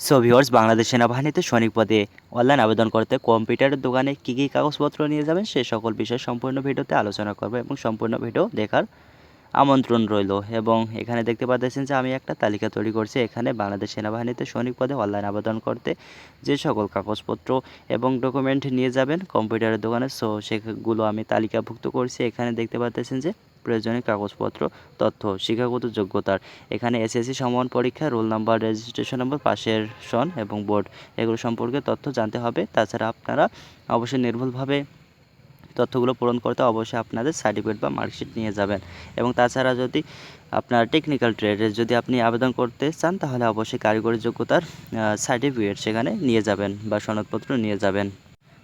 So viewers Bangladesh সেনাবাহিনীতে সৈনিক পদে অনলাইন আবেদন করতে কম্পিউটারের দোকানে কী কী কাগজপত্র নিয়ে যাবেন সে সকল বিষয়ে সম্পূর্ণ ভিডিওতে আলোচনা করব এবং সম্পূর্ণ ভিডিও দেখার আমন্ত্রণ রইল। এবং এখানে দেখতে পাচ্ছেন যে আমি একটা তালিকা তৈরি করছি। এখানে বাংলাদেশ সেনাবাহিনীতে সৈনিক পদে অনলাইন আবেদন করতে যে সকল কাগজপত্র এবং ডকুমেন্ট নিয়ে যাবেন কম্পিউটারের দোকানে। সো সেগুলো আমি তালিকাভুক্ত করছি। এখানে দেখতে পাচ্ছেন যে প্রয়োজনীয় কাগজপত্র, তথ্য, শিক্ষাগত যোগ্যতার। এখানে এসএসসি সমান পরীক্ষা, রোল নাম্বার রেজিস্ট্রেশন নম্বর পাশের সন এবং বোর্ড এগুলো সম্পর্কে তথ্য জানতে হবে। তাছাড়া আপনারা অবশ্যই নির্ভুলভাবে তথ্যগুলো পূরণ করতে অবশ্যই আপনাদের সার্টিফিকেট বা মার্কশিট নিয়ে যাবেন। এবং তাছাড়া যদি আপনার টেকনিক্যাল ট্রেডে যদি আপনি আবেদন করতে চান, তাহলে অবশ্যই কারিগরি যোগ্যতার সার্টিফিকেট সেখানে নিয়ে যাবেন বা সনদপত্র নিয়ে যাবেন।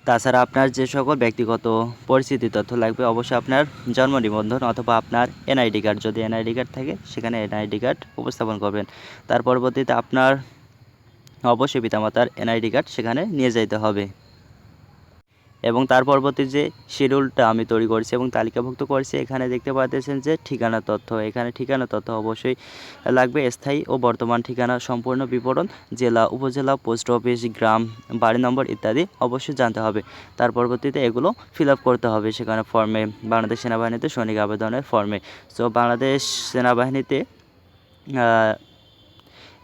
তাছাড়া আপনার যে সকল ব্যক্তিগত পরিস্থিতি তথ্য লাগবে, অবশ্যই আপনার জন্ম নিবন্ধন অথবা আপনার এনআইডি কার্ড, যদি এনআইডি কার্ড থাকে, সেখানে এনআইডি কার্ড উপস্থাপন করবেন। তার পরবর্তীতে আপনার অবশ্যই পিতামাতার এনআইডি কার্ড সেখানে নিয়ে যেতে হবে। এবং তার পরবর্তী যে শিডিউলটা আমি তৈরি করেছি এবং তালিকাভুক্ত করেছি, এখানে দেখতে পাচ্ছেন যে ঠিকানা তথ্য। এখানে ঠিকানা তথ্য অবশ্যই লাগবে। স্থায়ী ও বর্তমান ঠিকানা, সম্পূর্ণ বিবরণ, জেলা, উপজেলা, পোস্ট অফিস, গ্রাম, বাড়ি নম্বর ইত্যাদি অবশ্যই জানতে হবে। তার পরবর্তীতে এগুলো ফিল করতে হবে সেখানে ফর্মে বাংলাদেশ সেনাবাহিনীতে সৈনিক আবেদনের ফর্মে সো বাংলাদেশ সেনাবাহিনীতে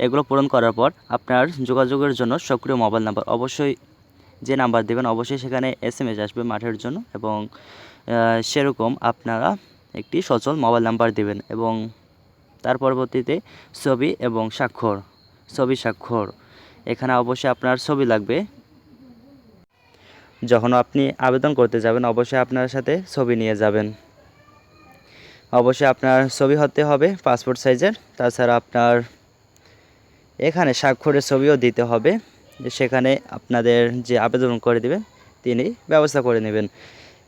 এগুলো পূরণ করার পর আপনার যোগাযোগের জন্য সক্রিয় মোবাইল নাম্বার অবশ্যই যে নাম্বার দেবেন, অবশ্যই সেখানে এস এম এস আসবে মাঠের জন্য এবং সেরকম আপনারা একটি সচল মোবাইল নাম্বার দেবেন এবং তার পরবর্তীতে ছবি এবং স্বাক্ষর, ছবি স্বাক্ষর। এখানে অবশ্যই আপনার ছবি লাগবে। যখন আপনি আবেদন করতে যাবেন, অবশ্যই আপনার সাথে ছবি নিয়ে যাবেন। অবশ্যই আপনার ছবি হতে হবে পাসপোর্ট সাইজের তাছাড়া আপনার এখানে স্বাক্ষরের ছবিও দিতে হবে। সেখানে আপনাদের যে আবেদন করে দেবেন, তিনি ব্যবস্থা করে নেবেন।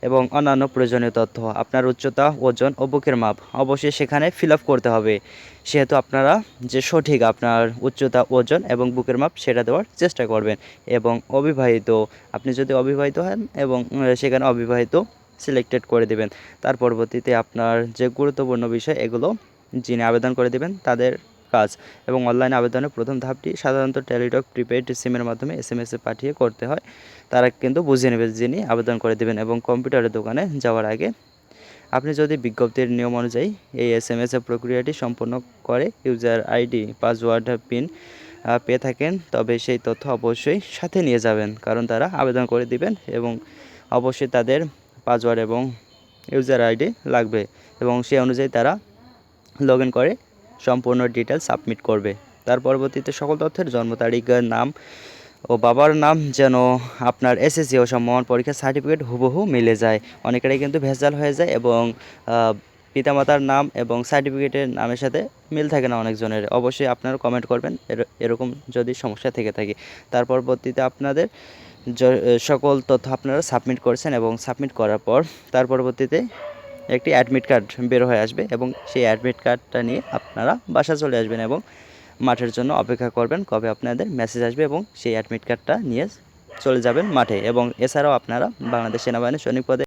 এবং অন্যান্য প্রয়োজনীয় তথ্য, আপনার উচ্চতা, ওজন ও বুকের মাপ অবশ্যই সেখানে ফিল করতে হবে। সেহেতু আপনারা যে সঠিক আপনার উচ্চতা, ওজন এবং বুকের মাপ সেটা দেওয়ার চেষ্টা করবেন। এবং অবিবাহিত, আপনি যদি অবিবাহিত হন এবং সেখানে অবিবাহিত সিলেক্টেড করে দেবেন, তার পরবর্তীতে আপনার যে গুরুত্বপূর্ণ বিষয়, এগুলো যিনি আবেদন করে দেবেন, তাদের কাজ এবং অনলাইন আবেদনের প্রথম ধাপটি সাধারণত টেলিটক প্রিপেড সিমের মাধ্যমে এস এম পাঠিয়ে করতে হয়। তারা কিন্তু বুঝিয়ে নেবে যিনি আবেদন করে দেবেন এবং কম্পিউটারের দোকানে যাওয়ার আগে আপনি যদি বিজ্ঞপ্তির নিয়ম অনুযায়ী এই এস এম প্রক্রিয়াটি সম্পন্ন করে ইউজার আইডি, পাসওয়ার্ড, পিন পেয়ে থাকেন, তবে সেই তথ্য অবশ্যই সাথে নিয়ে যাবেন। কারণ তারা আবেদন করে দিবেন এবং অবশ্যই তাদের পাসওয়ার্ড এবং ইউজার আইডি লাগবে এবং সেই অনুযায়ী তারা লগ করে সম্পূর্ণ ডিটেলস সাবমিট করবে। তার পরবর্তীতে সকল তথ্যের জন্ম তারিখ নাম ও বাবার নাম যেন আপনার এসএসসি ও সম্মান পরীক্ষার সার্টিফিকেট হুবহু মিলে যায়। অনেকেরই কিন্তু ভেজাল হয়ে যায় এবং পিতামাতার নাম এবং সার্টিফিকেটের নামের সাথে মিল থাকে না অনেকজনের। অবশ্যই আপনারা কমেন্ট করবেন, এর- এরকম যদি সমস্যা থেকে থাকে। তার পরবর্তীতে আপনাদের সকল তথ্য আপনারা সাবমিট করেছেন এবং সাবমিট করার পর, তার পরবর্তীতে একটি অ্যাডমিট কার্ড বের হয়ে আসবে এবং সেই অ্যাডমিট কার্ডটা নিয়ে আপনারা বাসা চলে আসবেন এবং মাঠের জন্য অপেক্ষা করবেন কবে আপনাদের মেসেজ আসবে এবং সেই অ্যাডমিট কার্ডটা নিয়ে চলে যাবেন মাঠে এবং এছাড়াও আপনারা বাংলাদেশ সেনাবাহিনীর সৈনিক পদে